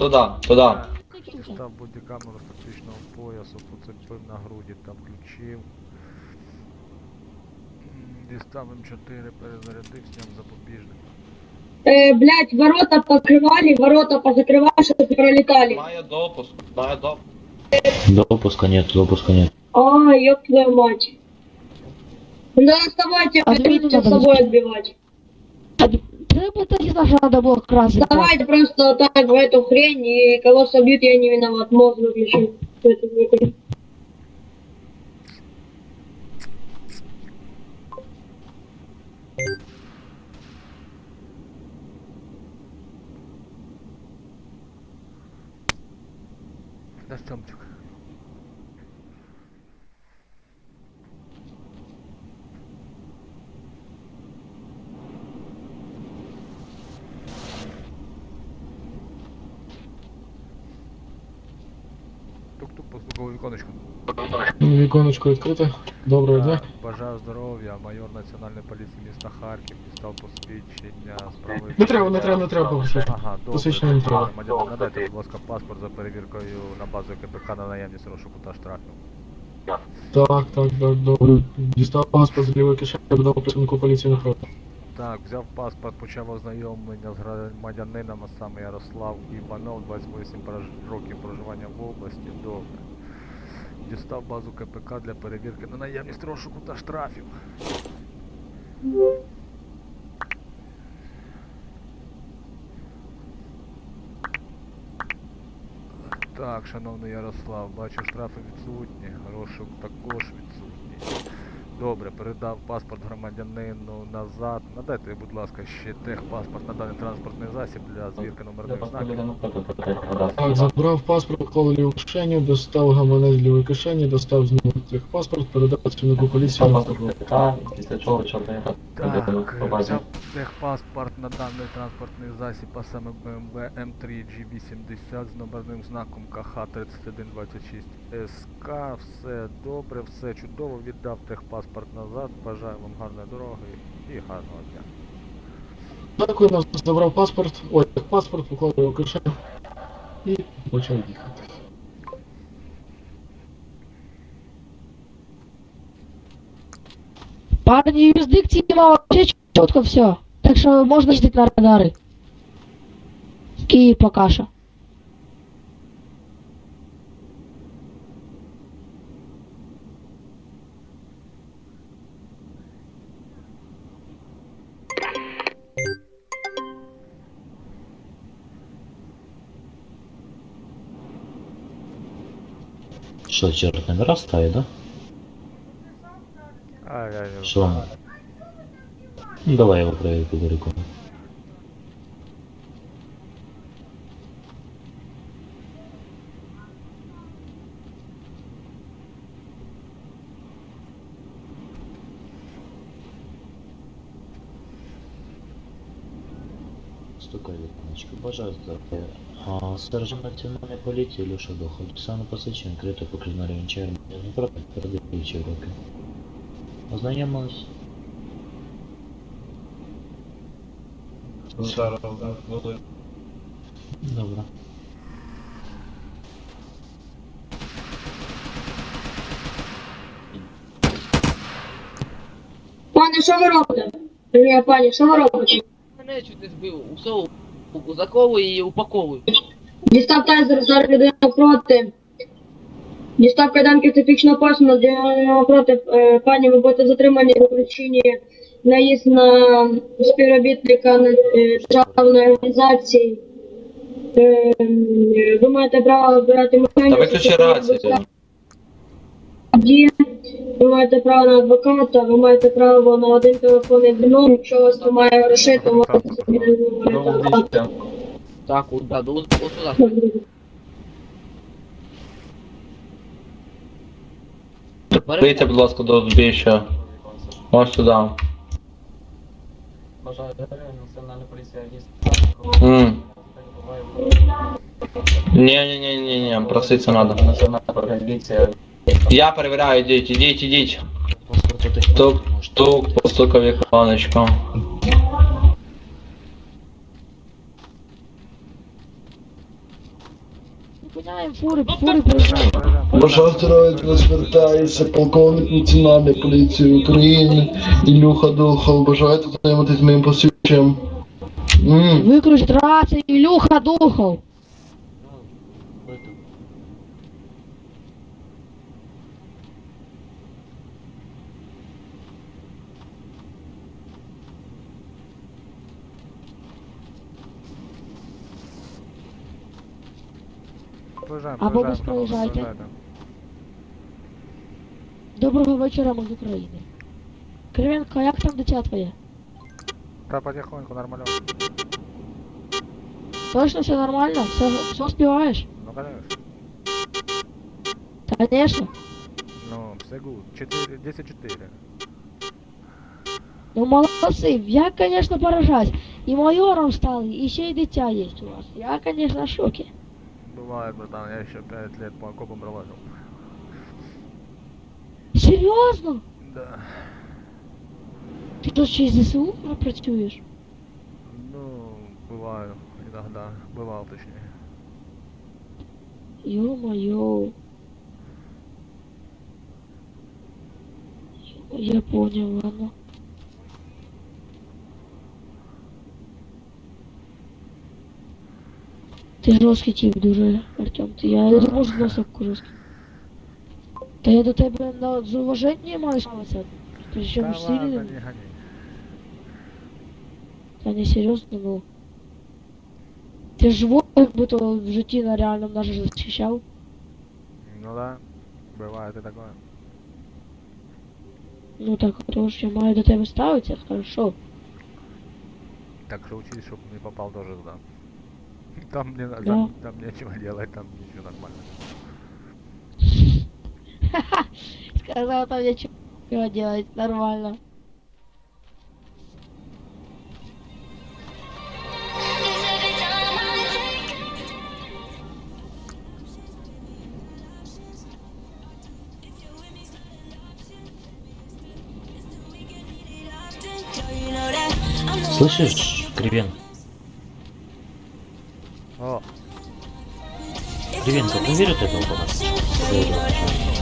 Туда, туда. Дістав бодікамеру з тактичного поясу, поцепив на груді та включив. М, Дістав М4, перезарядив, зняв запобіжник. Э, блять, ворота покрывали, ворота позакрывали, чтобы пролетали. Має допуск, має допуск. Допуска нет, допуска нет. А, ёб твою мать. Ну, Надо вставайте, А будете зачем с собой отбивать. Треба тоді даже надо було красити. Давайте просто так в эту хрень, и кого собьют, я не виноват. Мозг выключу. Это Віконечко відкрите. Доброго дня. Бажаю здоров'я, майор Національної поліції міста Харків дістав посвідчення справи. Не треба, не треба, не треба посвідчення. Ага. Посвідчення не треба. Громадянин, надайте, будь ласка, паспорт за перевіркою на базу КПК на наявність розшуку та штрафів. Так, так, так, добре. Дістав паспорт з лівої кишені, додав працівнику поліції напроти. Так, взяв паспорт, почав ознайомлення з громадянином, а саме Ярослав Іванов, 28 прож- років проживання в області. Добре. Дістав базу КПК для перевірки на наявність розшуку та штрафів. Так, шановний Ярослав, бачу штрафи відсутні, розшук також відсутній. Добре, передав паспорт громадянину назад. Надайте, будь ласка, ще техпаспорт на даний транспортний засіб для звірки номерних знаків. Так, забрав паспорт, коли ліву кишені, достав гаманець для лівої кишені, достав з нього техпаспорт, передав працівнику поліції Так, після чого чорний Так, взяв техпаспорт на даний транспортний засіб, а саме BMW M3 G80 з номерним знаком КХ3126 СК. Все добре, все чудово. Віддав техпаспорт назад. Бажаю вам гарної дороги і гарного дня. Дякую, нас забрав паспорт, ой, паспорт, поклав його кишеню і почав їхати. Парні юрисдикції мало вообще чітко все. Так що можна їздити на радари. Київ пока що. Що, черт номера ставить, да? Ай-яй-яй. Що? Ну, давай я его проверю по Стукай віконечко, бажаю здоров'я. Сержант національної поліції Ілюша Дохоль. Саме посичення крито по кримінальній вінчарні. Не проти, передаючи роки. Ознайомились? Добре. Пане, що ви робите? Ні, пані, що ви робите? Мене чуть не збив, усов заковую і упаковую. Дістав тайзер, зараз людина напроти. Дістав кайданки типічного пасу, людина напроти. Е, Пані, ви будете затримані по причині наїзд на співробітника е, державної організації. Е, Ви маєте право обирати Та виключи рацію. Ви маєте право на адвоката, ви маєте право на один телефонний дзвінок, якщо у вас немає грошей, то можете собі не. Так, от, сюди. Вийдіть, будь ласка, до збіжжя. Ось сюди. Здоров'я, національна поліція є. М. Ні-ні-ні-ні, проситься надо. Національна поліція. Я перевіряю, идите, идите, идите. Тук, тук, постукав віконечко. Фури, фури приїжджають. Бажаю здоров'я, звертається полковник Національної поліції України Ілюха Духов. Бажаєте займатися моїм посвідченням? Виключ рацію, Ілюха Духов. Проїжджаємо, Або проїжджаємо, ви проїжджайте. Доброго вечора, ми з України. Кривенко, як там дитя твоє? Та потихоньку, нормально. Точно все нормально? Все, все співаєш? Ну, конечно. Конечно. Ну, все гуд. 4, 10-4. Ну молодцы, я, конечно, поражаюсь. И майором стал, и еще и дитя есть у вас. Я, конечно, в шоке. Бывает, братан, я еще 5 лет по окопам пролазил. Серьезно? Да. Ты тут ще із ЗСУ працюєш? Ну, бываю, иногда. Бывал, точнее. Ё-моё. Я понял, ладно. Ти жорсткий тип дуже, Артем. Ти, я не думав, що настільки жорсткий. Та я до тебе на, з уваженням маю ставитися. Причому да гони. Та не серйозно, ну. Ти ж живот, якби то в житті на реальному даже захищав. Ну да, бывает и такое. Ну так, тож я маю до тебе ставитися, хорошо. Так что учись, чтобы не попал тоже туда. Там, не, Да. там, там нечего делать, там ничего нормально. Сказал там нечего делать, нормально. Слышишь, Кривен? 次元と区切るというところが、ご了。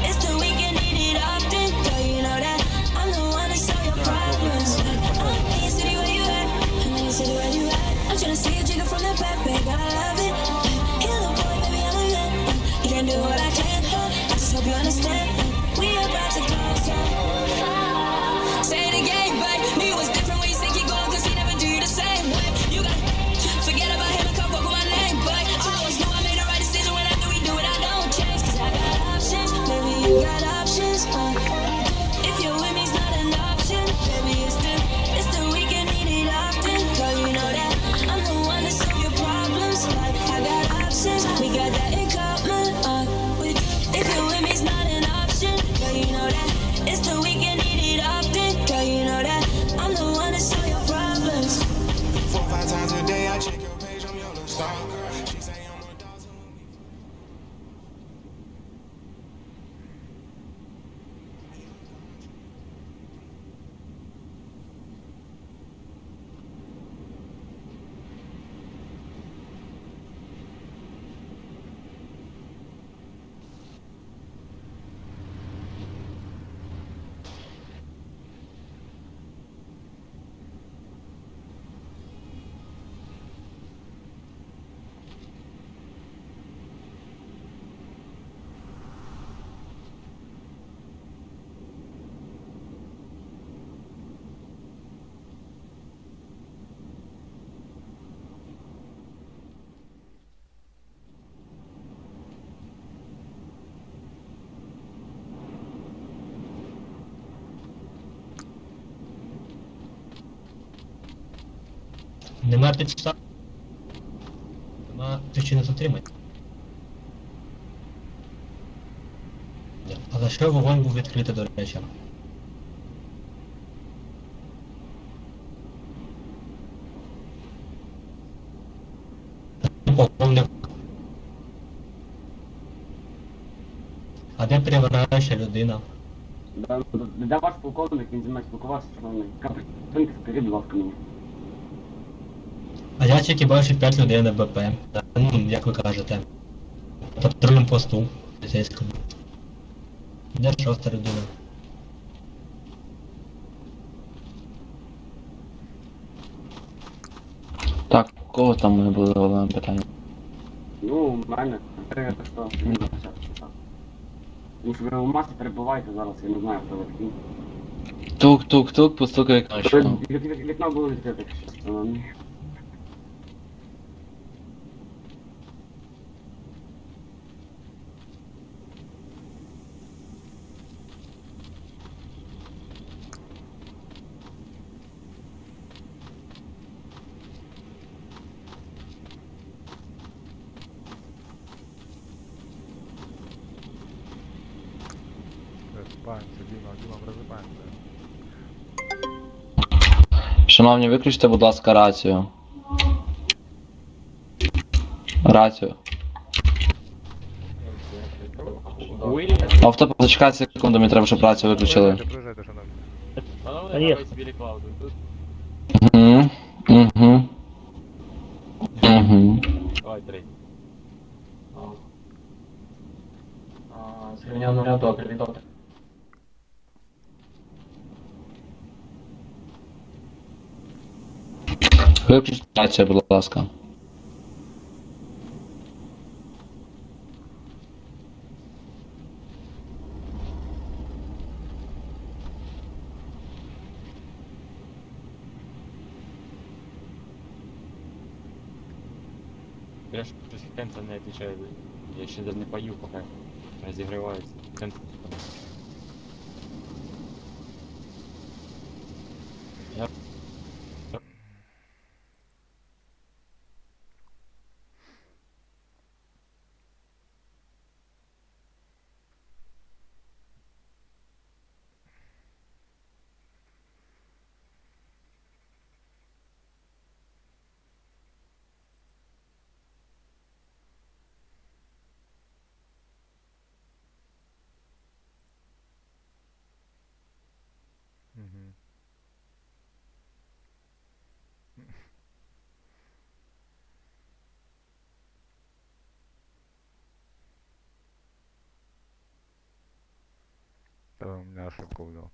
Нема підстав. Нема причини затримання. Але що вогонь був відкритий, до речі? А де перевираюча людина? Де ваш полковник, він зі мною спілкувався, шановний. Капітанки, скажіть, будь ласка, мені. А я тільки бачив 5 людей на БП. Ну, як ви кажете. патрульному посту поліцейському. Де шоста людина? Так, кого там ми були головне питання? Ну, у мене. То що, мені зараз так. Тому що ви у масі перебуваєте зараз, я не знаю, хто ви такі. Тук-тук-тук, постукай Ви- вікно. вік- вік- Вікно було відкрите, якщо чесно. Просипаємося, Діма, Діма, просипаємося. Шановні, виключте, будь ласка, рацію. Рацію. Авто, зачекайте секунду, мені треба, щоб рацію виключили. Приїжджайте. Угу. Угу. Угу. Зрівняно ряду акредитовки. Виключте рацію, будь ласка. Я ж щось Кента не отвечаю. Я ще даже не пою, пока разігрівається. Та у меня ошибка ввел.